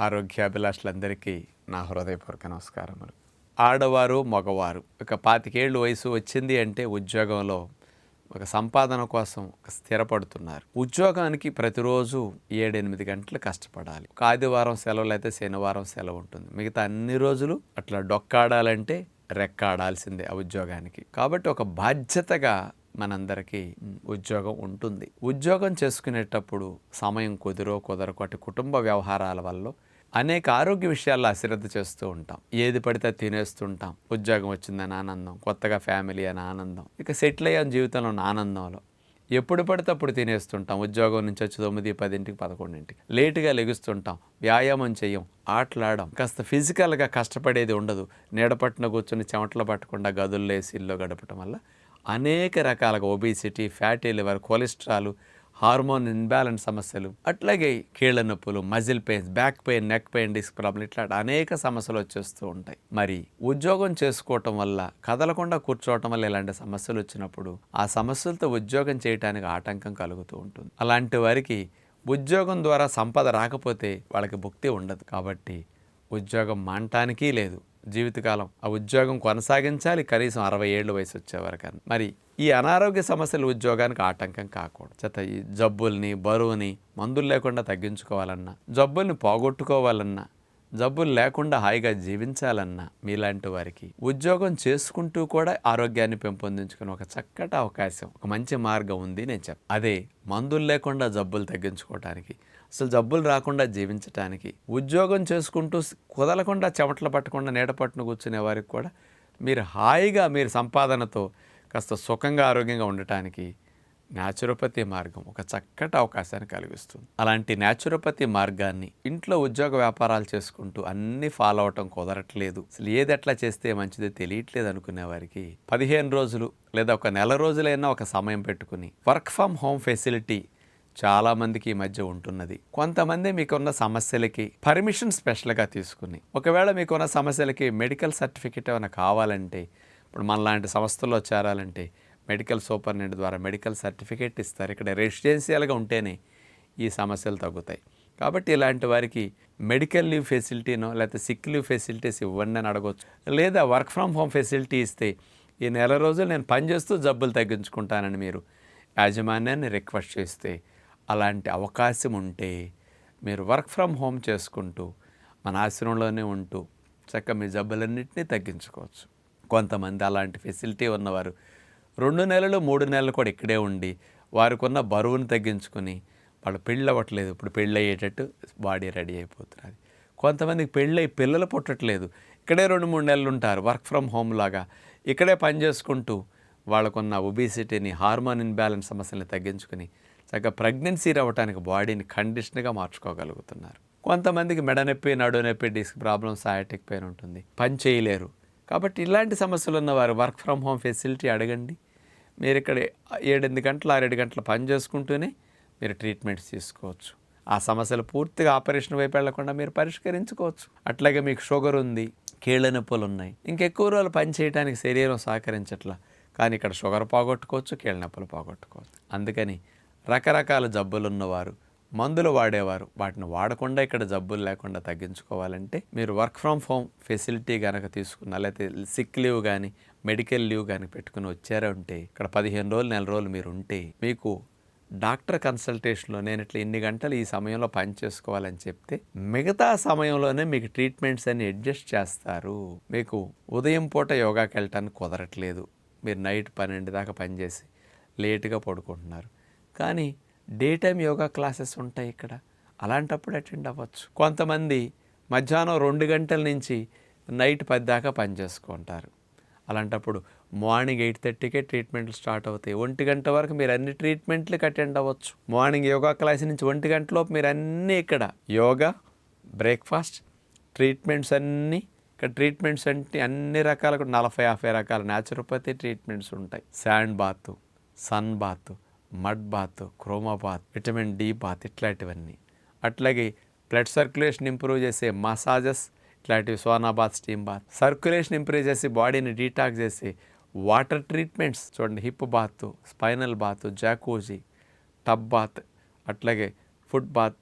ఆరోగ్యాభిలాషులందరికీ నా హృదయపూర్వక నమస్కారములు. ఆడవారు మగవారు ఒక పాతికేళ్ళు వయసు వచ్చింది అంటే ఉద్యోగంలో ఒక సంపాదన కోసం స్థిరపడుతున్నారు. ఉద్యోగానికి ప్రతిరోజు ఏడెనిమిది గంటలు కష్టపడాలి. ఒక ఆదివారం సెలవులు అయితే శనివారం సెలవు ఉంటుంది. మిగతా అన్ని రోజులు అట్లా డొక్కాడాలంటే రెక్కాడాల్సిందే ఆ ఉద్యోగానికి. కాబట్టి ఒక బాధ్యతగా మనందరికీ ఉద్యోగం ఉంటుంది. ఉద్యోగం చేసుకునేటప్పుడు సమయం కుదిరో కుదరకో అటు కుటుంబ వ్యవహారాల వల్ల అనేక ఆరోగ్య విషయాల్లో అశ్రద్ధ చేస్తూ ఉంటాం. ఏది పడితే అది తినేస్తుంటాం. ఉద్యోగం వచ్చిందని ఆనందం కొత్తగా ఫ్యామిలీ అని ఆనందం ఇక సెటిల్ అయ్యాం జీవితంలో ఉన్న ఆనందంలో. ఎప్పుడు పడితే అప్పుడు తినేస్తుంటాం. ఉద్యోగం నుంచి వచ్చి తొమ్మిది పదింటికి పదకొండింటికి. లేటుగా లెగుస్తుంటాం. వ్యాయామం చేయం ఆటలాడడం కాస్త ఫిజికల్గా కష్టపడేది ఉండదు. నీడపట్టున కూర్చొని చెమటలు పట్టకుండా గదుల్లో వేసి ఇల్లు గడపటం వల్ల అనేక రకాలుగా obesity fatty liver cholesterol hormone imbalance సమస్యలు అట్లాగే కీళ్ళ నొప్పులు muscle pain back pain neck pain disc problem ఇట్లా అనేక సమస్యలు వచ్చేస్తూ ఉంటాయి. మరి ఉద్యోగం చేసుకోవటం వల్ల కదలకుండా కూర్చోవటం వల్ల ఇలాంటి సమస్యలు వచ్చినప్పుడు ఆ సమస్యలతో ఉద్యోగం చేయడానికి ఆటంకం కలుగుతూ ఉంటుంది. అలాంటి వారికి ఉద్యోగం ద్వారా సంపద రాకపోతే వాళ్ళకి భుక్తి ఉండదు. కాబట్టి ఉద్యోగం మానటానికి లేదు. జీవితకాలం ఆ ఉద్యోగం కొనసాగించాలి కనీసం అరవై ఏళ్ళు వయసు వచ్చే వరకు మరి ఈ అనారోగ్య సమస్యలు ఉద్యోగానికి ఆటంకం కాకూడదు. చేత ఈ జబ్బుల్ని బరువుని మందులు లేకుండా తగ్గించుకోవాలన్నా జబ్బుల్ని పోగొట్టుకోవాలన్నా జబ్బులు లేకుండా హాయిగా జీవించాలన్నా మీలాంటి వారికి ఉద్యోగం చేసుకుంటూ కూడా ఆరోగ్యాన్ని పెంపొందించుకునే ఒక చక్కటి అవకాశం ఒక మంచి మార్గం ఉంది నేను చెప్. అదే మందులు లేకుండా జబ్బులు తగ్గించుకోవటానికి అసలు జబ్బులు రాకుండా జీవించటానికి ఉద్యోగం చేసుకుంటూ కుదలకుండా చెమటలు పట్టకుండా నీడ పట్టున కూర్చునే వారికి కూడా మీరు హాయిగా మీరు సంపాదనతో కాస్త సుఖంగా ఆరోగ్యంగా ఉండటానికి న్యాచురోపతి మార్గం ఒక చక్కటి అవకాశాన్ని కలిగిస్తుంది. అలాంటి న్యాచురోపతి మార్గాన్ని ఇంట్లో ఉద్యోగ వ్యాపారాలు చేసుకుంటూ అన్ని ఫాలో అవటం కుదరట్లేదు. అసలు ఏది ఎట్లా చేస్తే మంచిదో తెలియట్లేదు అనుకునే వారికి పదిహేను రోజులు లేదా ఒక నెల రోజులైనా ఒక సమయం పెట్టుకుని వర్క్ ఫ్రమ్ హోమ్ ఫెసిలిటీ చాలామందికి ఈ మధ్య ఉంటున్నది. కొంతమంది మీకున్న సమస్యలకి పర్మిషన్ స్పెషల్గా తీసుకుని ఒకవేళ మీకున్న సమస్యలకి మెడికల్ సర్టిఫికేట్ ఏమైనా కావాలంటే ఇప్పుడు మనలాంటి సంస్థల్లో చేరాలంటే మెడికల్ సూపరింటెండెంట్ ద్వారా మెడికల్ సర్టిఫికేట్ ఇస్తారు. ఇక్కడ రెసిడెన్షియల్గా ఉంటేనే ఈ సమస్యలు తగ్గుతాయి. కాబట్టి ఇలాంటి వారికి మెడికల్ లీవ్ ఫెసిలిటీనో లేకపోతే సిక్ లీవ్ ఫెసిలిటీస్ ఇవ్వండి అని అడగవచ్చు లేదా వర్క్ ఫ్రమ్ హోమ్ ఫెసిలిటీ ఇస్తే ఈ నెల రోజులు నేను పనిచేస్తూ జబ్బులు తగ్గించుకుంటానని మీరు యాజమాన్యాన్ని రిక్వెస్ట్ చేస్తే అలాంటి అవకాశం ఉంటే మీరు వర్క్ ఫ్రమ్ హోమ్ చేసుకుంటూ మన ఆశ్రమంలోనే ఉంటూ చక్క మీ జబ్బులన్నింటినీ తగ్గించుకోవచ్చు. కొంతమంది అలాంటి ఫెసిలిటీ ఉన్నవారు రెండు నెలలు మూడు నెలలు కూడా ఇక్కడే ఉండి వారికి ఉన్న బరువును తగ్గించుకొని వాళ్ళు పెళ్ళి అవ్వట్లేదు. ఇప్పుడు పెళ్ళి అయ్యేటట్టు బాడీ రెడీ అయిపోతున్నది. కొంతమందికి పెళ్ళి పిల్లలు పుట్టట్లేదు. ఇక్కడే రెండు మూడు నెలలు ఉంటారు. వర్క్ ఫ్రమ్ హోమ్ లాగా ఇక్కడే పని చేసుకుంటూ వాళ్ళకున్న ఒబిసిటీని హార్మోన్ ఇన్బ్యాలెన్స్ సమస్యల్ని తగ్గించుకుని చక్కగా ప్రెగ్నెన్సీ రావడానికి బాడీని కండిషన్గా మార్చుకోగలుగుతున్నారు. కొంతమందికి మెడ నొప్పి నడు నొప్పి డిస్క్ ప్రాబ్లమ్ సయాటిక్ పెయిన్ ఉంటుంది. పని చేయలేరు. కాబట్టి ఇలాంటి సమస్యలు ఉన్నవారు వర్క్ ఫ్రమ్ హోమ్ ఫెసిలిటీ అడగండి. మీరు ఇక్కడ ఏడెనిమిది గంటలు ఆరేడు గంటలు పని చేసుకుంటూనే మీరు ట్రీట్మెంట్స్ తీసుకోవచ్చు. ఆ సమస్యలు పూర్తిగా ఆపరేషన్ వైపు వెళ్ళకుండా మీరు పరిష్కరించుకోవచ్చు. అట్లాగే మీకు షుగర్ ఉంది కీళ్ళ నొప్పులు ఉన్నాయి. ఇంకెక్కువ రోజులు పని చేయడానికి శరీరం సహకరించట్లా. కానీ ఇక్కడ షుగర్ పోగొట్టుకోవచ్చు కీళ్ళ నొప్పులు పోగొట్టుకోవచ్చు. అందుకని రకరకాల జబ్బులు ఉన్నవారు మందులు వాడేవారు. వాటిని వాడకుండా ఇక్కడ జబ్బులు లేకుండా తగ్గించుకోవాలంటే మీరు వర్క్ ఫ్రమ్ హోమ్ ఫెసిలిటీ కనుక తీసుకున్న లేకపోతే సిక్ లీవ్ కానీ మెడికల్ లీవ్ కానీ పెట్టుకుని వచ్చారంటే ఇక్కడ పదిహేను రోజులు నెల రోజులు మీరు ఉంటే మీకు డాక్టర్ కన్సల్టేషన్లో నేను ఇట్లా ఇన్ని గంటలు ఈ సమయంలో పని చేసుకోవాలని చెప్తే మిగతా సమయంలోనే మీకు ట్రీట్మెంట్స్ అన్ని అడ్జస్ట్ చేస్తారు. మీకు ఉదయం పూట యోగాకి వెళ్ళటానికి కుదరట్లేదు. మీరు నైట్ పన్నెండు దాకా పనిచేసి లేటుగా పడుకుంటున్నారు. కానీ డే టైం యోగా క్లాసెస్ ఉంటాయి ఇక్కడ. అలాంటప్పుడు అటెండ్ అవ్వచ్చు. కొంతమంది మధ్యాహ్నం రెండు గంటల నుంచి నైట్ పది దాకా పని చేసుకుంటారు. అలాంటప్పుడు మార్నింగ్ ఎయిట్ థర్టీకే ట్రీట్మెంట్లు స్టార్ట్ అవుతాయి. ఒంటి గంట వరకు మీరు అన్ని ట్రీట్మెంట్లకు అటెండ్ అవ్వచ్చు. మార్నింగ్ యోగా క్లాస్ నుంచి ఒంటి గంటలోపు మీరు అన్నీ ఇక్కడ యోగా బ్రేక్ఫాస్ట్ ట్రీట్మెంట్స్ అన్నీ ఇక్కడ ట్రీట్మెంట్స్ అంటే అన్ని రకాల నలభై యాభై రకాల న్యాచురోపతి ట్రీట్మెంట్స్ ఉంటాయి. Sand bath sun bath mud bath chroma bath vitamin D bath ఇట్లాంటివన్నీ. అట్లాగే బ్లడ్ సర్క్యులేషన్ ఇంప్రూవ్ చేసే మసాజెస్ ఇట్లాంటివి sauna bath steam bath. Circulation improve చేసి బాడీని డీటాక్స్ చేసి వాటర్ ట్రీట్మెంట్స్ చూడండి. Hip bath spinal bath jacuzzi tub bath అట్లాగే foot bath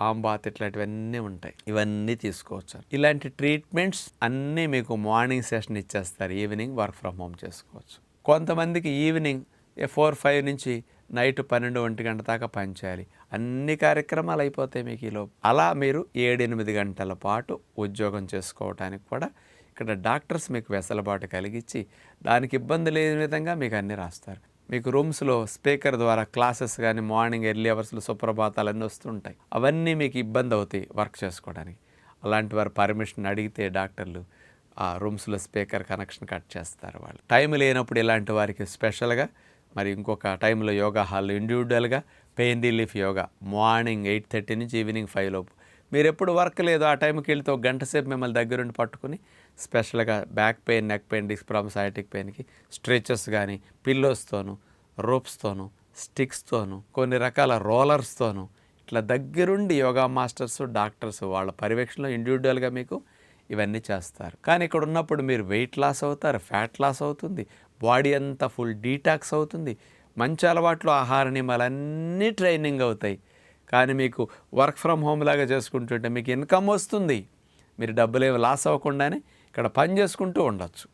arm bath ఇట్లాంటివన్నీ ఉంటాయి. ఇవన్నీ తీసుకోవచ్చు. ఇలాంటి ట్రీట్మెంట్స్ అన్నీ మీకు మార్నింగ్ సెషన్ ఇచ్చేస్తారు. ఈవినింగ్ వర్క్ ఫ్రమ్ హోమ్ చేసుకోవచ్చు. కొంతమందికి ఈవినింగ్ ఫోర్ ఫైవ్ నుంచి నైట్ పన్నెండు ఒంటి గంట దాకా పనిచేయాలి అన్ని కార్యక్రమాలు అయిపోతాయి మీకు ఈలో అలా మీరు ఏడెనిమిది గంటల పాటు ఉద్యోగం చేసుకోవటానికి కూడా ఇక్కడ డాక్టర్స్ మీకు వెసలుబాటు కలిగించి దానికి ఇబ్బంది లేని విధంగా మీకు అన్నీ రాస్తారు. మీకు రూమ్స్లో స్పీకర్ ద్వారా క్లాసెస్ కానీ మార్నింగ్ ఎర్లీ అవర్స్లో సుప్రభాతాలు అన్నీ వస్తుంటాయి. అవన్నీ మీకు ఇబ్బంది అవుతాయి వర్క్ చేసుకోవడానికి. అలాంటి వారు పర్మిషన్ అడిగితే డాక్టర్లు ఆ రూమ్స్లో స్పీకర్ కనెక్షన్ కట్ చేస్తారు వాళ్ళు. టైం లేనప్పుడు ఇలాంటి వారికి స్పెషల్గా మరి ఇంకొక టైంలో యోగా హాల్ ఇండివిజువల్గా pain relief yoga morning eight thirty నుంచి ఈవినింగ్ ఫైవ్ లోపు. మీరు ఎప్పుడు వర్క్ లేదో ఆ టైంకి వెళ్తే ఒక గంట సేపు మిమ్మల్ని దగ్గరుండి పట్టుకుని స్పెషల్గా back pain neck pain disc problem sciatic పెయిన్కి stretches కానీ పిల్లోస్తోను రోప్స్తోను స్టిక్స్తోను కొన్ని రకాల రోలర్స్తోను ఇట్లా దగ్గరుండి యోగా మాస్టర్స్ డాక్టర్స్ వాళ్ళ పర్యవేక్షణలో ఇండివిజువల్గా మీకు ఇవన్నీ చేస్తారు. కానీ ఇక్కడ ఉన్నప్పుడు మీరు వెయిట్ లాస్ అవుతారు ఫ్యాట్ లాస్ అవుతుంది బాడీ అంతా ఫుల్ డీటాక్స్ అవుతుంది మంచి అలవాట్లు ఆహార నియమాలు అన్నీ ట్రైనింగ్ అవుతాయి. కానీ మీకు వర్క్ ఫ్రమ్ హోమ్ లాగా చేసుకుంటుంటే మీకు ఇన్కమ్ వస్తుంది. మీరు డబ్బులు ఏమి లాస్ అవ్వకుండానే ఇక్కడ పని చేసుకుంటూ ఉండొచ్చు.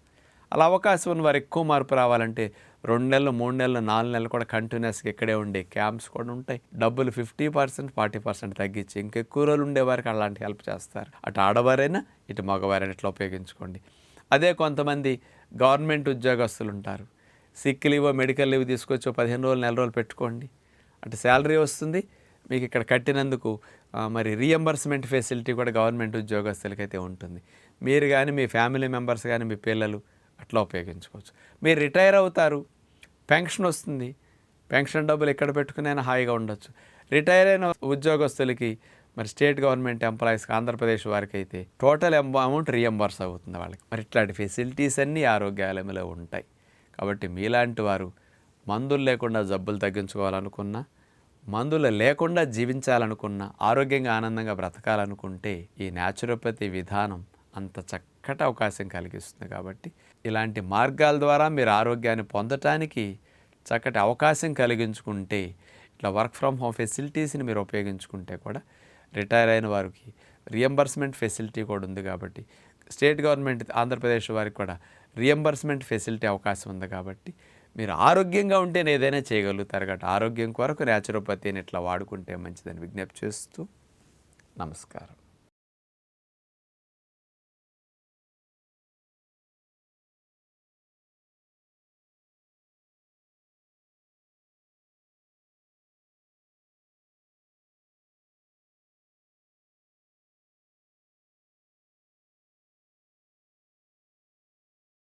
అలా అవకాశం ఉన్న వారు ఎక్కువ మార్పు రావాలంటే రెండు నెలలు మూడు నెలలు నాలుగు నెలలు కూడా కంటిన్యూస్గా ఇక్కడే ఉండే క్యాంప్స్ కూడా ఉంటాయి. డబ్బులు ఫిఫ్టీ పర్సెంట్ ఫార్టీ పర్సెంట్ తగ్గించి ఇంకెక్కువ రోజులు ఉండేవారికి అలాంటి హెల్ప్ చేస్తారు. అటు ఆడవారైనా ఇటు మగవారైనా ఇట్లా ఉపయోగించుకోండి. అదే కొంతమంది గవర్నమెంట్ ఉద్యోగస్తులు ఉంటారు. సిక్ లీవ్ మెడికల్ లీవ్ తీసుకొచ్చి పదిహేను రోజులు నెల రోజులు పెట్టుకోండి. అటు శాలరీ వస్తుంది మీకు ఇక్కడ కట్టినందుకు మరి రీఎంబర్స్మెంట్ ఫెసిలిటీ కూడా గవర్నమెంట్ ఉద్యోగస్తులకైతే ఉంటుంది. మీరు కానీ మీ ఫ్యామిలీ మెంబర్స్ కానీ మీ పిల్లలు అట్లా ఉపయోగించుకోవచ్చు. మీరు రిటైర్ అవుతారు పెన్షన్ వస్తుంది పెన్షన్ డబ్బులు ఎక్కడ పెట్టుకునైనా హాయిగా ఉండొచ్చు. రిటైర్ అయిన ఉద్యోగస్తులకి మరి స్టేట్ గవర్నమెంట్ ఎంప్లాయీస్కి ఆంధ్రప్రదేశ్ వారికి అయితే టోటల్ అమౌంట్ రీఎంబర్స్ అవుతుంది వాళ్ళకి. మరి ఇట్లాంటి ఫెసిలిటీస్ అన్నీ ఆరోగ్యాలయంలో ఉంటాయి. కాబట్టి మీలాంటి వారు మందులు లేకుండా జబ్బులు తగ్గించుకోవాలనుకున్నా మందులు లేకుండా జీవించాలనుకున్నా ఆరోగ్యంగా ఆనందంగా బ్రతకాలనుకుంటే ఈ న్యాచురోపతి విధానం అంత చక్కటి అవకాశం కలిగిస్తుంది కాబట్టి ఇలాంటి మార్గాల ద్వారా మీరు ఆరోగ్యాన్ని పొందటానికి చక్కటి అవకాశం కలిగించుకుంటే ఇట్లా వర్క్ ఫ్రమ్ హోమ్ ఫెసిలిటీస్ని మీరు ఉపయోగించుకుంటే కూడా రిటైర్ అయిన వారికి రియంబర్స్మెంట్ ఫెసిలిటీ కూడా ఉంది కాబట్టి స్టేట్ గవర్నమెంట్ ఆంధ్రప్రదేశ్ వారికి కూడా రియంబర్స్మెంట్ ఫెసిలిటీ అవకాశం ఉంది కాబట్టి మీరు ఆరోగ్యంగా ఉంటేనే ఏదైనా చేయగలుగుతారు కాబట్టి ఆరోగ్యం కొరకు న్యాచురోపతిని ఇట్లా వాడుకుంటే మంచిదని విజ్ఞప్తి చేస్తూ నమస్కారం.